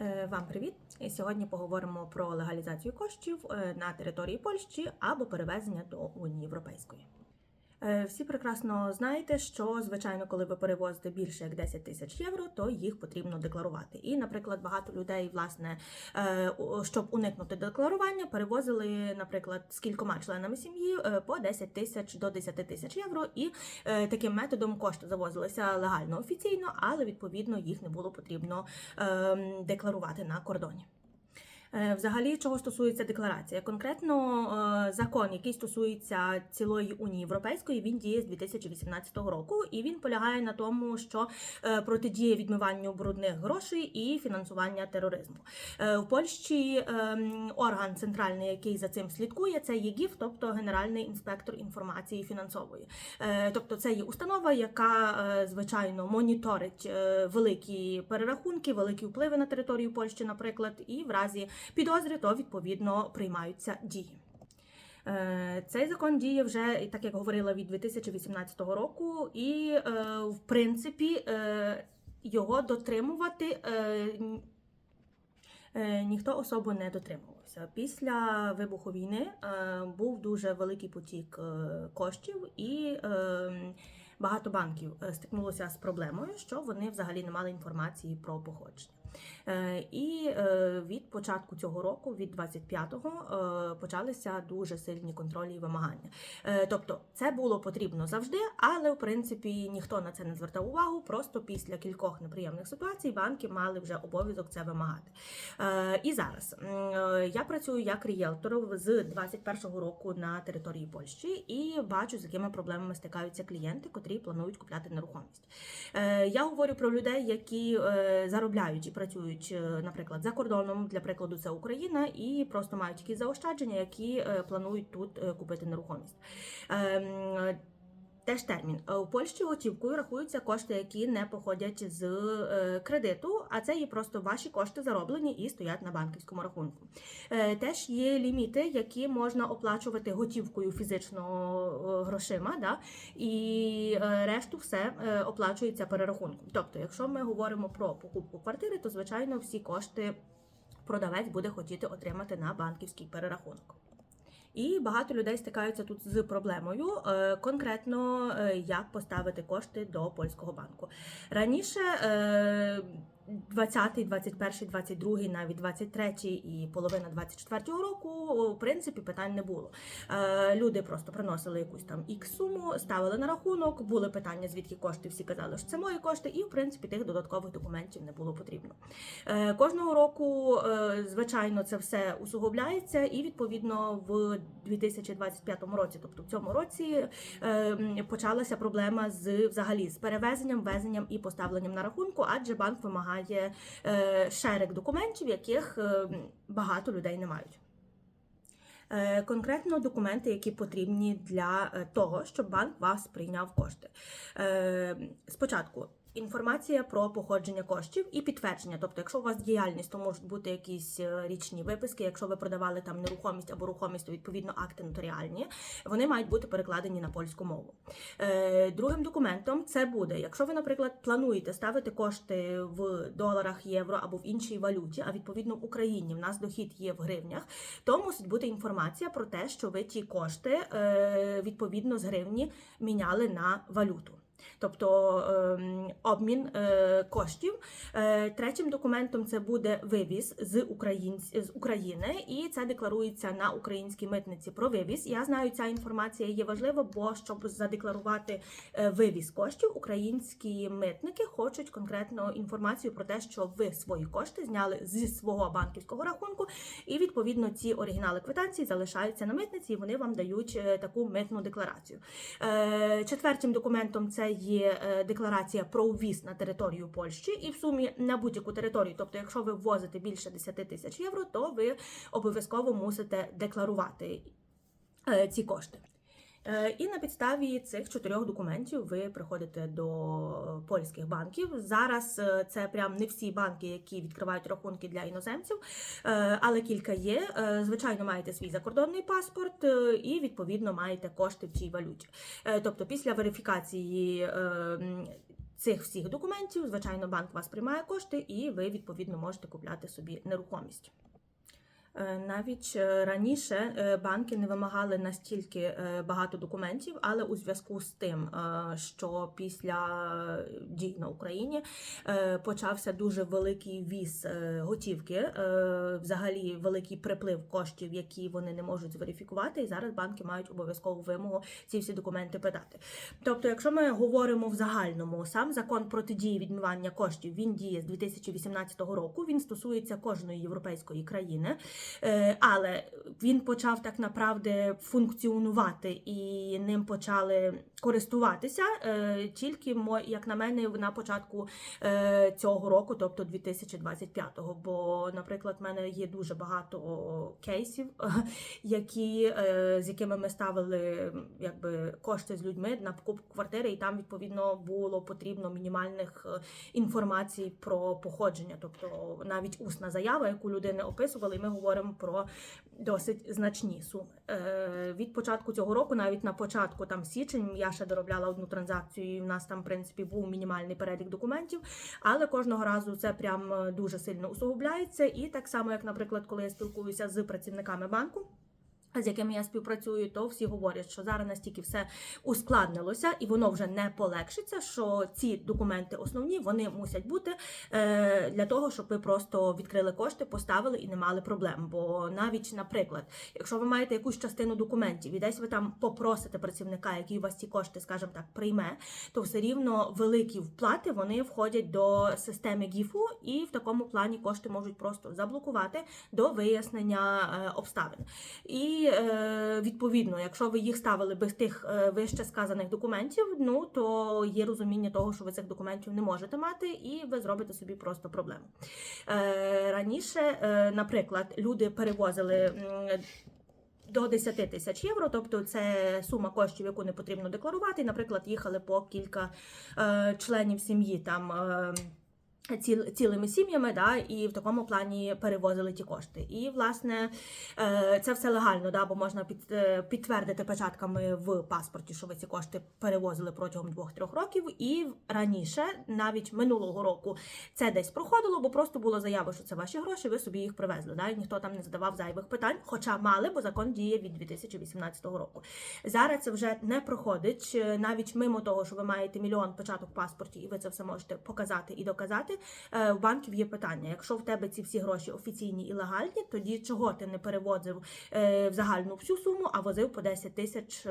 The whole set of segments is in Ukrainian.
Е, Вам привіт! Сьогодні поговоримо про легалізацію коштів е, на території Польщі або перевезення до Унії Європейської. Е, Всі прекрасно знаєте, що звичайно, коли ви перевозите більше як 10 тисяч євро, то їх потрібно декларувати. І, наприклад, багато людей, власне, е, щоб уникнути декларування, перевозили, наприклад, з кількома членами сім'ї е, по 10 тисяч до 10 тисяч євро, і таким методом кошти завозилися легально офіційно, але відповідно їх не було потрібно ем, декларувати на кордоні. Е, Взагалі, чого стосується декларація? Конкретно е, закон, який стосується цілої Унії Європейської, він діє з 2018 року, і він полягає на тому, що е, протидіє відмиванню брудних грошей і фінансування тероризму. В Польщі ем, орган центральний, який за цим слідкує, це ЄГІФ, тобто Генеральний інспектор інформації фінансової. Тобто, це є установа, яка звичайно моніторить великі перерахунки, великі впливи на територію Польщі, наприклад, і в разі підозри, то відповідно приймаються дії. Е, Цей закон діє вже, так як говорила, від 2018 року, і е, в принципі е, його дотримувати ніхто особо не дотримувався. Після вибуху війни був дуже великий потік коштів, і багато банків стикнулося з проблемою, що вони взагалі не мали інформації про походження. Е, І е, від початку цього року, від 25-го, е, почалися дуже сильні контролі і вимагання. Тобто, це було потрібно завжди, але в принципі ніхто на це не звертав увагу. Просто після кількох неприємних ситуацій банки мали вже обов'язок це вимагати. І зараз я працюю як рієлтор з 21-го року на території Польщі і бачу, з якими проблемами стикаються клієнти, котрі планують купляти нерухомість. Я говорю про людей, які заробляють і працюють, е, наприклад, за кордоном. Для прикладу, це Україна, і просто мають якісь заощадження, які е, планують тут е, купити нерухомість. Теж термін Е, у Польщі готівкою рахуються кошти, які не походять з е, кредиту, а це є просто ваші кошти зароблені і стоять на банківському рахунку. Е, Теж є ліміти, які можна оплачувати готівкою фізично грошима, да? і решту все оплачується перерахунком. Тобто, якщо ми говоримо про покупку квартири, то звичайно всі кошти продавець буде хотіти отримати на банківський перерахунок. І багато людей стикаються тут з проблемою е, конкретно, е, як поставити кошти до польського банку. Раніше е, 20, 21, 22, навіть 23 і половина 24 року, в принципі, питань не було. Е, Люди просто приносили якусь там ікс суму, ставили на рахунок, були питання, звідки кошти, всі казали, що це мої кошти, і в принципі тих додаткових документів не було потрібно. Е, Кожного року, е, звичайно, це все усугубляється, і відповідно в 2025 році, тобто в цьому році, почалася проблема з взагалі з перевезенням, везенням і поставленням на рахунку, адже банк вимагає е, шерик документів, яких е, багато людей не мають. Е, Конкретно документи, які потрібні для того, щоб банк вас прийняв кошти. Спочатку інформація про походження коштів і підтвердження. Тобто, якщо у вас діяльність, то можуть бути якісь е, річні виписки. Якщо ви продавали там нерухомість або рухомість, то відповідно акти нотаріальні. Вони мають бути перекладені на польську мову. Е, Другим документом це буде, якщо ви, наприклад, плануєте ставити кошти в доларах, євро або в іншій валюті, а відповідно в Україні в нас дохід є в гривнях, то мусить бути інформація про те, що ви ті кошти е, відповідно з гривні міняли на валюту. Тобто ем, обмін е, коштів. Е, Третім документом це буде вивіз з, з України, і це декларується на українській митниці про вивіз. Я знаю, ця інформація є важлива, бо щоб задекларувати е, вивіз коштів, українські митники хочуть конкретно інформацію про те, що ви свої кошти зняли зі свого банківського рахунку, і відповідно ці оригінали квитанції залишаються на митниці, і вони вам дають таку митну декларацію. Четвертим документом це є е, декларація про ввіз на територію Польщі, і в сумі на будь-яку територію. Тобто, якщо ви ввозите більше 10 тисяч євро, то ви обов'язково мусите декларувати е, ці кошти. Е, І на підставі цих чотирьох документів ви приходите до польських банків. Зараз е, це прям не всі банки, які відкривають рахунки для іноземців, е, але кілька є. Звичайно, маєте свій закордонний паспорт і відповідно маєте кошти в цій валюті. Тобто, після верифікації. цих всіх документів, звичайно, банк вас приймає кошти, і ви відповідно можете купляти собі нерухомість. Е, Навіть е, раніше е, банки не вимагали настільки багато документів, але у зв'язку з тим, що після дій на Україні почався дуже великий віз готівки, взагалі великий приплив коштів, які вони не можуть зверифікувати, і зараз банки мають обов'язкову вимогу ці всі документи подати. Тобто, якщо ми говоримо в загальному, сам закон протидії відмивання коштів він діє з 2018 року. Він стосується кожної європейської країни. Е, Але він почав так направде функціонувати і ним почали користуватися е, тільки як на мене на початку е, цього року, тобто 2025-го. Бо, наприклад, в мене є дуже багато кейсів, які з якими ми ставили якби кошти з людьми на покупку квартири, і там відповідно було потрібно мінімальних інформацій про походження, тобто навіть усна заява, яку людини описували, і ми говоримо про досить значні суми. Е, від початку цього року, навіть на початку там січень, я ще доробляла одну транзакцію, і в нас там, в принципі, був мінімальний перелік документів, але кожного разу це прям е, дуже сильно усугубляється. І так само, як, наприклад, коли я спілкуюся з працівниками банку. З якими я співпрацюю, то всі говорять, що зараз настільки все ускладнилося, і воно вже не полегшиться. Що ці документи основні вони мусять бути е, для того, щоб ви просто відкрили кошти, поставили і не мали проблем. Бо навіть, наприклад, якщо ви маєте якусь частину документів і десь ви там попросите працівника, який у вас ці кошти, скажімо так, прийме, то все рівно великі вплати вони входять до системи ГІФу, і в такому плані кошти можуть просто заблокувати до вияснення е, обставин. І е, відповідно, якщо ви їх ставили без тих е, вище сказаних документів, ну то є розуміння того, що ви цих документів не можете мати, і ви зробите собі просто проблему. Е, раніше, наприклад, люди перевозили. До 10 тисяч євро, тобто це сума коштів, яку не потрібно декларувати. Наприклад, їхали по кілька е, членів сім'ї там. Е, Ціл, цілими сім'ями, да, і в такому плані перевозили ті кошти. І власне е, це все легально, да, бо можна під, е, підтвердити печатками в паспорті, що ви ці кошти перевозили протягом двох-трьох років. І раніше, навіть минулого року, це десь проходило, бо просто було заява, що це ваші гроші, ви собі їх привезли. Да, і ніхто там не задавав зайвих питань, хоча мали, бо закон діє від 2018 року. Зараз це вже не проходить, е, навіть мимо того, що ви маєте мільйон печаток в паспорті, і ви це все можете показати і доказати. Е, В банків є питання: якщо в тебе ці всі гроші офіційні і легальні, тоді чого ти не перевозив е, в загальну всю суму, а возив по 10 тисяч е,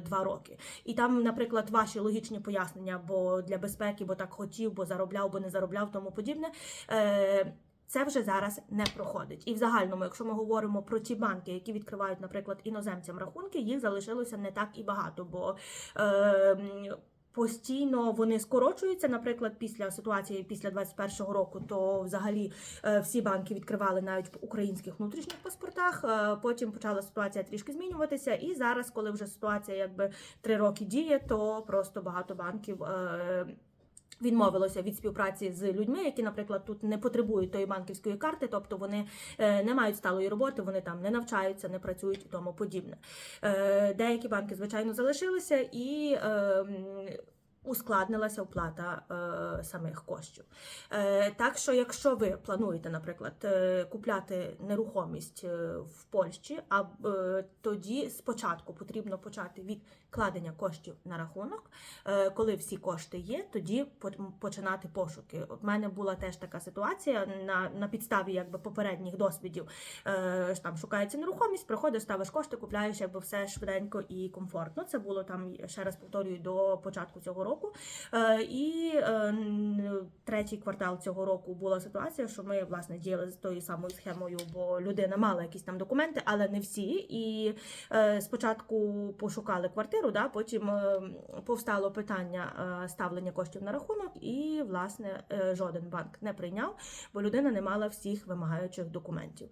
два роки? І там, наприклад, ваші логічні пояснення, бо для безпеки, бо так хотів, бо заробляв, бо не заробляв, тому подібне. Це вже зараз не проходить. І в загальному, якщо ми говоримо про ті банки, які відкривають, наприклад, іноземцям рахунки, їх залишилося не так і багато, бо е, постійно вони скорочуються. Наприклад, після ситуації після 21-го року, то взагалі е, всі банки відкривали навіть в українських внутрішніх паспортах. Е, Потім почала ситуація трішки змінюватися, і зараз, коли вже ситуація якби три роки діє, то просто багато банків. Відмовилося від співпраці з людьми, які, наприклад, тут не потребують тої банківської карти, тобто вони е, не мають сталої роботи, вони там не навчаються, не працюють і тому подібне. Е, Деякі банки, звичайно, залишилися і. Ускладнилася оплата е, самих коштів. Е, так що, якщо ви плануєте, наприклад, е, купляти нерухомість е, в Польщі, а е, тоді спочатку потрібно почати від кладення коштів на рахунок. Е, коли всі кошти є, тоді починати пошуки. В мене була теж така ситуація на, на підставі якби попередніх досвідів. Е, там шукається нерухомість, приходиш, ставиш кошти, купляєш якби все швиденько і комфортно. Це було там ще раз повторюю до початку цього року. Е, і е, третій квартал цього року була ситуація, що ми власне діяли з тою самою схемою, бо людина мала якісь там документи, але не всі. І е, спочатку пошукали квартиру, да, потім повстало питання ставлення коштів на рахунок, і власне жоден банк не прийняв, бо людина не мала всіх вимагаючих документів.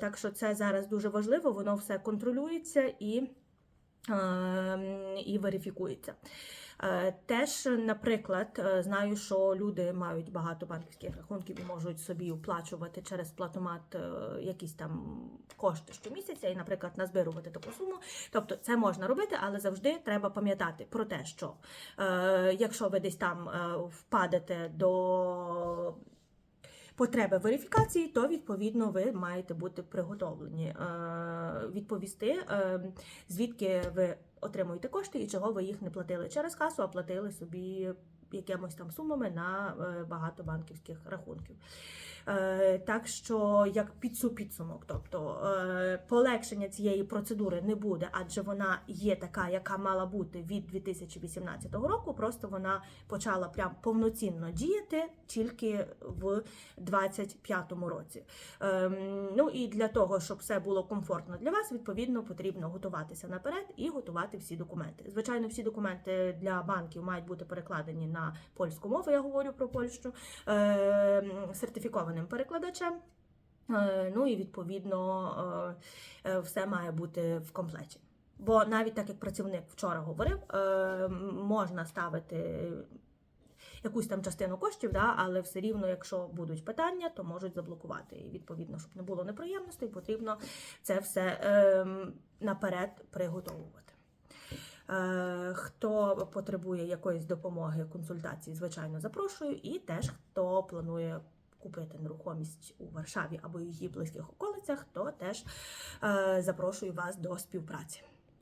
Так що це зараз дуже важливо, воно все контролюється і, е, і верифікується. Е, Теж, наприклад, е, знаю, що люди мають багато банківських рахунків і можуть собі оплачувати через платомат е, якісь там кошти щомісяця і, наприклад, назбирувати таку суму. Тобто це можна робити, але завжди треба пам'ятати про те, що якщо ви десь там впадете до потреби верифікації, то відповідно ви маєте бути приготовлені відповісти, звідки ви отримуєте кошти і чого ви їх не платили через касу, а платили собі якимось там сумами на е, багато банківських рахунків. Е, Так що як підсу підсумок, тобто е, полегшення цієї процедури не буде, адже вона є така, яка мала бути від 2018 року. Просто вона почала прям повноцінно діяти тільки в 2025 році. Ем, Ну і для того, щоб все було комфортно для вас, відповідно потрібно готуватися наперед і готувати всі документи. Звичайно, всі документи для банків мають бути перекладені на польську мову. Я говорю про Польщу ем, сертифікованим перекладачем. Е, Ну і відповідно е, е, все має бути в комплекті. Бо навіть так як працівник вчора говорив, можна ставити якусь там частину коштів, да, але все рівно, якщо будуть питання, то можуть заблокувати. І відповідно, щоб не було неприємностей, потрібно це все наперед приготовувати. Хто потребує якоїсь допомоги, консультації, звичайно, запрошую. І теж хто планує купити нерухомість у Варшаві або її близьких околицях, то теж е, запрошую вас до співпраці.